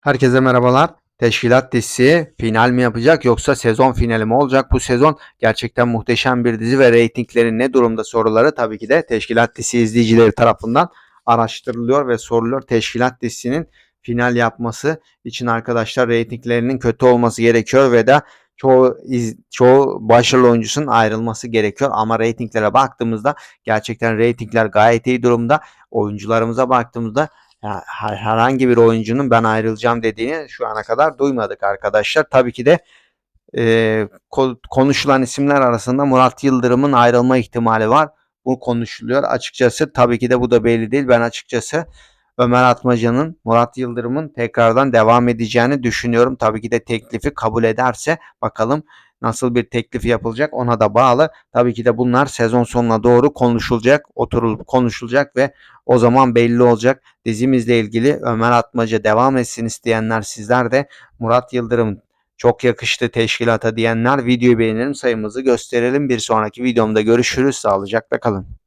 Herkese merhabalar. Teşkilat dizisi final mi yapacak yoksa sezon finali mi olacak? Bu sezon gerçekten muhteşem bir dizi ve reytingleri ne durumda soruları tabii ki de Teşkilat dizisi izleyicileri tarafından araştırılıyor ve soruluyor. Teşkilat dizisinin final yapması için arkadaşlar reytinglerinin kötü olması gerekiyor ve de çoğu iz- çoğu başarılı oyuncusunun ayrılması gerekiyor ama reytinglere baktığımızda gerçekten reytingler gayet iyi durumda. Oyuncularımıza baktığımızda ya, her- herhangi bir oyuncunun ben ayrılacağım dediğini şu ana kadar duymadık arkadaşlar. Tabii ki de e, ko- konuşulan isimler arasında Murat Yıldırım'ın ayrılma ihtimali var. Bu konuşuluyor. Açıkçası tabii ki de bu da belli değil. Ben açıkçası Ömer Atmaca'nın Murat Yıldırım'ın tekrardan devam edeceğini düşünüyorum. Tabii ki de teklifi kabul ederse bakalım nasıl bir teklif yapılacak ona da bağlı. Tabii ki de bunlar sezon sonuna doğru konuşulacak, oturulup konuşulacak ve o zaman belli olacak. Dizimizle ilgili Ömer Atmaca devam etsin isteyenler sizler de Murat Yıldırım çok yakıştı teşkilata diyenler videoyu beğenelim sayımızı gösterelim. Bir sonraki videomda görüşürüz. Sağlıcakla kalın.